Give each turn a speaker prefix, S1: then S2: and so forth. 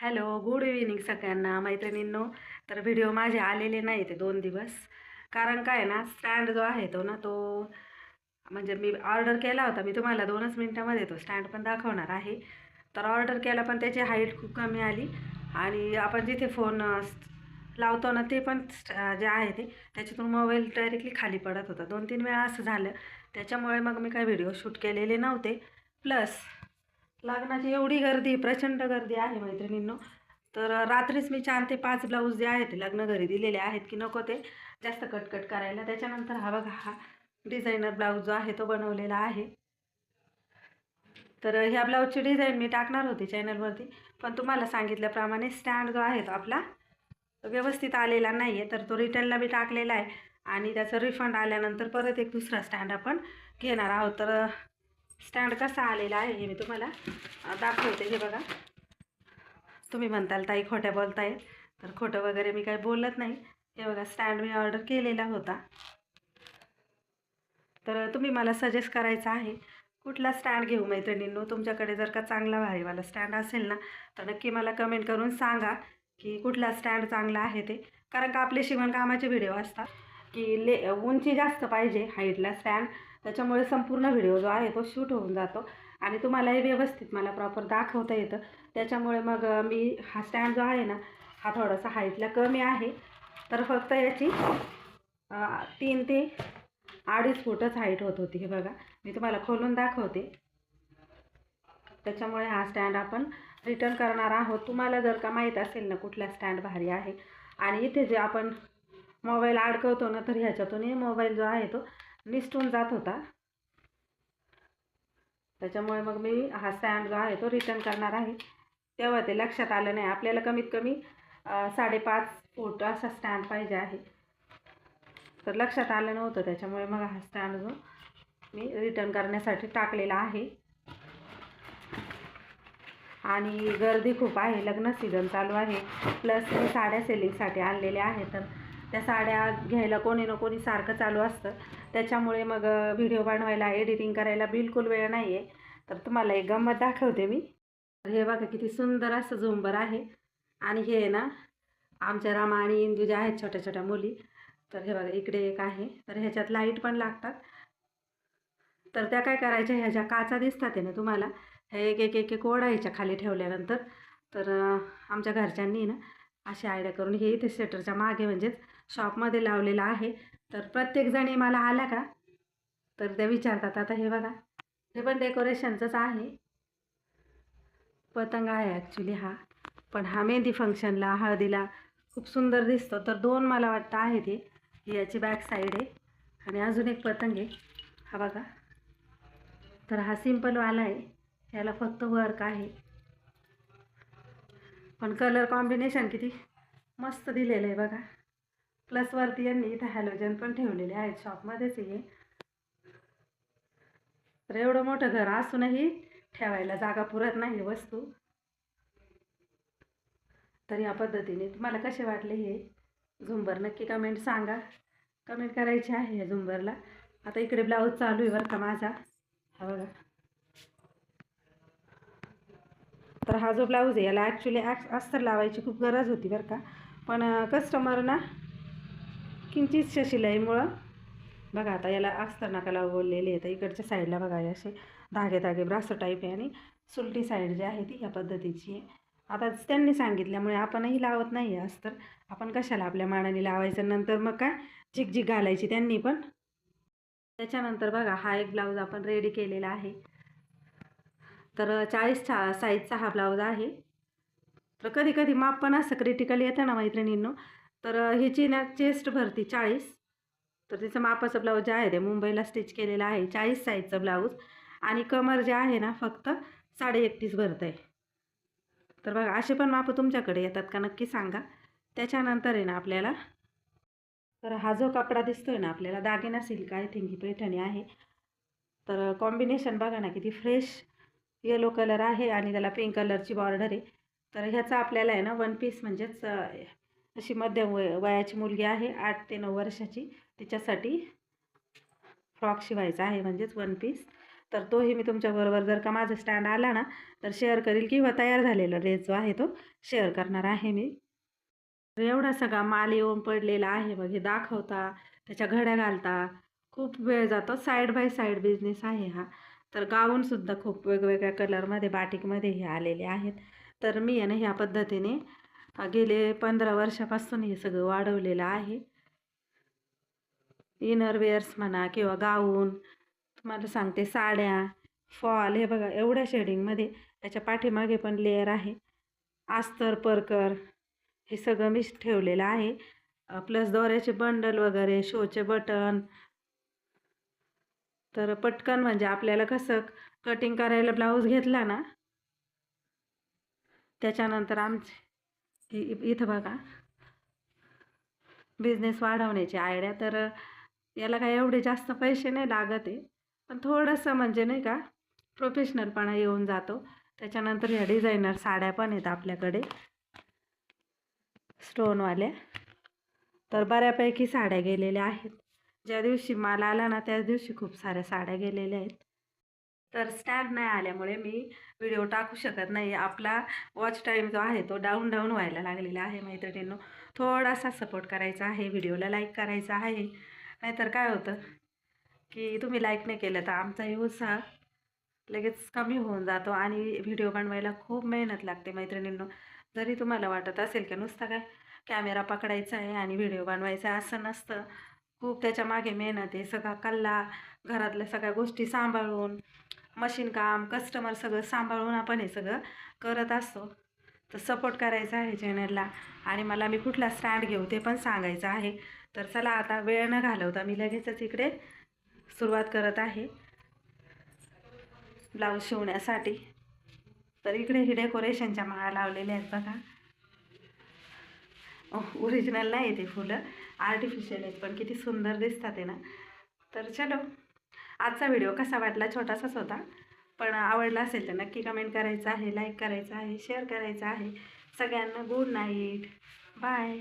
S1: Hello good evening सगळ्यांना मैत्रिणींनो. तर व्हिडिओ माझे आलेले नाही ते दोन दिवस. कारण काय ना स्टँड जो आहे तो ना तो म्हणजे मी ऑर्डर केला होता मी तुम्हाला दोनच मिनटामध्ये तो स्टँड पण दाखवणार आहे. तर ऑर्डर केला पण त्याची हाईट खूप कमी आली. आणि आपण जिथे फोन लावतो ना ते पण स्ट- जे आहे ते त्याच्यातून मोबाईल डायरेक्टली खाली पडत होता. दोन तीन वेळा असं झालं. त्याच्यामुळे मग मी काही व्हिडिओ शूट केलेले नव्हते. प्लस लग्नाची एवढी गर्दी प्रचंड गर्दी आहे मैत्रिणींनो. तर रात्रीच मी चार ते पाच ब्लाऊज जे आहेत ते लग्न घरी दिलेले आहेत की नको ते जास्त कटकट करायला. त्याच्यानंतर हा बघा हा डिझायनर ब्लाऊज जो आहे तो बनवलेला आहे. तर ह्या ब्लाऊजची डिझाईन मी टाकणार होती चॅनलवरती पण तुम्हाला सांगितल्याप्रमाणे स्टँड जो आहे तो आपला व्यवस्थित आलेला नाही आहे तर तो रिटर्नला मी टाकलेला आहे. आणि त्याचं रिफंड आल्यानंतर परत एक दुसरा स्टँड आपण घेणार आहोत. तर स्टँड कसा आलेला आहे हे मी तुम्हाला दाखवते. हे बघा. तुम्ही म्हणताल ताई खोट्या बोलताय. तर खोटं वगैरे मी काही बोलत नाही. हे बघा स्टँड मी ऑर्डर केलेला होता. तर तुम्ही मला सजेस्ट करायचं आहे कुठला स्टँड घेऊ मैत्रिणींनो? तुमच्याकडे जर का चांगला भारीवाला स्टँड असेल ना तर नक्की मला कमेंट करून सांगा की कुठला स्टँड चांगला आहे ते. कारण का आपले शिवणकामाचे व्हिडिओ असतात. की ले उंची जास्त पाहिजे हाईटला स्टँड त्याच्यामुळे संपूर्ण व्हिडिओ जो आहे तो शूट होऊन जातो. आणि तुम्हाला हे व्यवस्थित मला प्रॉपर दाखवता येतं. त्याच्यामुळे मग मी हा स्टँड जो आहे ना हा थोडासा हाईटला कमी आहे. तर फक्त याची तीन ते अडीच फूटच हाईट होत होती हे बघा. मी तुम्हाला खोलून दाखवते. त्याच्यामुळे हा स्टँड आपण रिटर्न करणार आहोत. तुम्हाला जर का माहीत असेल ना कुठला स्टँड भारी आहे. आणि इथे जे आपण मोबाईल अडकवतो ना तर ह्याच्यातूनही मोबाईल जो आहे तो निसटून जात होता. त्याच्यामुळे मग मी हा स्टँड जो आहे तो रिटर्न करणार आहे. तेव्हा ते लक्षात आलं नाही. आपल्याला कमीत कमी साडेपाच फूट असा स्टँड पाहिजे आहे. तर लक्षात आलं नव्हतं. त्याच्यामुळे मग हा स्टँड जो मी रिटर्न करण्यासाठी टाकलेला आहे. आणि गर्दी खूप आहे. लग्न सीझन चालू आहे. प्लस मी साड्या सेलिंगसाठी आणलेल्या आहे तर त्या साड्या घ्यायला कोणी ना कोणी सारखं चालू असतं. त्याच्यामुळे मग व्हिडिओ बनवायला एडिटिंग करायला बिलकुल वेळ नाही आहे तर तुम्हाला एक गंमत दाखवते मी. तर हे बघा किती सुंदर असं झुंबर आहे. आणि हे ना आमच्या रामा आणि इंदू ज्या आहेत छोट्या छोट्या मुली तर हे बघा इकडे एक आहे. तर ह्याच्यात लाइट पण लागतात. तर त्या काय करायच्या ह्या ज्या काचा दिसतात आहे ना तुम्हाला हे एक एक एक एक ओढायच्या खाली ठेवल्यानंतर. तर आमच्या घरच्यांनी ना अशी आयडिया करून हे इथे स्वेटरच्या मागे म्हणजेच शॉपमध्ये लावलेलं आहे. तर प्रत्येकजणी मला आला का? तर त्या विचारतात आता हे बघा हे पण डेकोरेशनचंच आहे. पतंग आहे ॲक्च्युली हा पण हा मेहंदी फंक्शनला हळदीला खूप सुंदर दिसतो. तर दोन मला वाटतं आहे ते याची बॅक साईड आहे आणि अजून एक पतंग आहे. हा बघा. तर हा सिम्पलवाला आहे. याला फक्त वर्क आहे. पण कलर कॉम्बिनेशन किती मस्त दिलेलं आहे बघा. प्लस वरती यांनी इथं हॅलोजन पण ठेवलेले आहेत शॉपमध्येच आहे हे. तर एवढं मोठं घर असूनही ठेवायला जागा पुरत नाही वस्तू. तर या पद्धतीने तुम्हाला कसे वाटले हे? झुंबर नक्की कमेंट सांगा. कमेंट करायची आहे या झुंबरला. आता इकडे ब्लाऊज चालू आहे बरं का माझा. हा बघा. तर हा जो ब्लाऊज आहे याला ॲक्च्युली ॲक्स अस्तर लावायची खूप गरज होती बरं का. पण कस्टमर ना किंचितशा शिलाईमुळं बघा आता याला अस्तर नका बोललेले आहे तर इकडच्या साईडला बघा असे धागे धागे ब्रासो टाईप आहे आणि सुलटी साईड जी आहे ती ह्या पद्धतीची आहे. आता त्यांनी सांगितल्यामुळे आपणही लावत नाही आहे अस्तर. आपण कशाला आपल्या मानाने लावायचं? नंतर मग काय झिकझिक घालायची त्यांनी पण. त्याच्यानंतर बघा हा एक ब्लाऊज आपण रेडी केलेला आहे. तर चाळीस चा साईजचा हा ब्लाऊज आहे. तर कधी कधी माप पण असं क्रिटिकल येतं ना मैत्रिणींनो. तर ह्याची ना चेस्ट भरती चाळीस. तर तिचं मापाचं ब्लाऊज जे आहे ते मुंबईला स्टिच केलेलं आहे चाळीस साईजचं ब्लाऊज आणि कमर जे आहे ना फक्त साडे एकतीस भरत आहे तर बघा असे पण मापं तुमच्याकडे येतात का नक्की सांगा. त्याच्यानंतर आहे ना आपल्याला तर हा जो कपडा दिसतोय ना आपल्याला दागिना सिल्क आय थिंक ही पैठणी आहे. तर कॉम्बिनेशन बघा ना किती फ्रेश येलो कलर आहे आणि त्याला पिंक कलरची बॉर्डर आहे. तर ह्याचा आपल्याला आहे ना वन पीस म्हणजेच अशी मध्यम वय वयाची मुलगी आहे आठ ते नऊ वर्षाची. तिच्यासाठी फ्रॉक शिवायचा आहे म्हणजेच वन पीस तर तोही मी तुमच्याबरोबर जर का माझा स्टँड आला ना तर शेअर करील किंवा तयार झालेला ड्रेस जो आहे तो शेअर करणार आहे मी. तर एवढा सगळा माल येऊन पडलेला आहे मग हे दाखवता त्याच्या घड्या घालता. खूप वेळ जातो साईड बाय साईड बिझनेस आहे हा. तर गाऊनसुद्धा खूप वेगवेगळ्या कलरमध्ये बाटिकमध्ये हे आलेले आहेत. तर मी आहे ह्या पद्धतीने गेले पंधरा वर्षापासून हे सगळं वाढवलेलं आहे. इनरवेअर्स म्हणा किंवा गाऊन तुम्हाला सांगते साड्या फॉल हे बघा एवढ्या शेडिंगमध्ये त्याच्या पाठीमागे पण लेअर आहे. आस्तर परकर हे सगळं मी ठेवलेलं आहे. प्लस दोऱ्याचे बंडल वगैरे शोचे बटन तर पटकन म्हणजे आपल्याला कसं कटिंग करायला ब्लाऊज घेतला ना त्याच्यानंतर आमचे इथं बघा. बिझनेस वाढवण्याची आयडिया तर याला काय एवढे जास्त पैसे नाही लागत आहे. पण थोडंसं म्हणजे नाही का प्रोफेशनलपणा येऊन जातो. त्याच्यानंतर ह्या डिझायनर साड्या पण आहेत आपल्याकडे. स्टोनवाल्या तर बऱ्यापैकी साड्या गेलेल्या आहेत. ज्या दिवशी माल आला ना त्याच दिवशी खूप साऱ्या साड्या गेलेल्या आहेत. तर स्टँड नाही आल्यामुळे मी व्हिडिओ टाकू शकत नाही आपला वॉच टाईम जो आहे तो डाऊन डाऊन व्हायला लागलेला आहे मैत्रिणींनो. थोडासा सपोर्ट करायचा आहे व्हिडिओला लाईक करायचा आहे. नाहीतर काय होतं की तुम्ही लाईक नाही केलं तर आमचाही उत्साह लगेच कमी होऊन जातो आणि व्हिडिओ बनवायला खूप मेहनत लागते मैत्रिणींनो. जरी तुम्हाला वाटत असेल की नुसता काय कॅमेरा पकडायचा आहे आणि व्हिडिओ बनवायचा आहे असं नसतं. खूप त्याच्यामागे मेहनत आहे. सगळा कल्ला घरातल्या सगळ्या गोष्टी सांभाळून मशीन काम कस्टमर सगळं सांभाळून आपण हे सगळं करत असतो. तर सपोर्ट करायचा आहे चॅनलला आणि मला मी कुठला स्टँड घेऊ ते पण सांगायचं आहे. तर चला आता वेळ न घालवता मी लगेचच इकडे सुरुवात करत आहे. ब्लाऊज शिवण्यासाठी. तर इकडे ही डेकोरेशनच्या माळा लावलेल्या आहेत बघा. ओरिजिनल नाही ते फुलं. आर्टिफिशियल आहेत पण किती सुंदर दिसतात आहे ना. तर चलो आजचा व्हिडिओ कसा वाटला? छोटासाच होता पण आवडला असेल तर नक्की कमेंट करायचं आहे लाईक करायचं आहे शेअर करायचं आहे. सगळ्यांना गुड नाईट बाय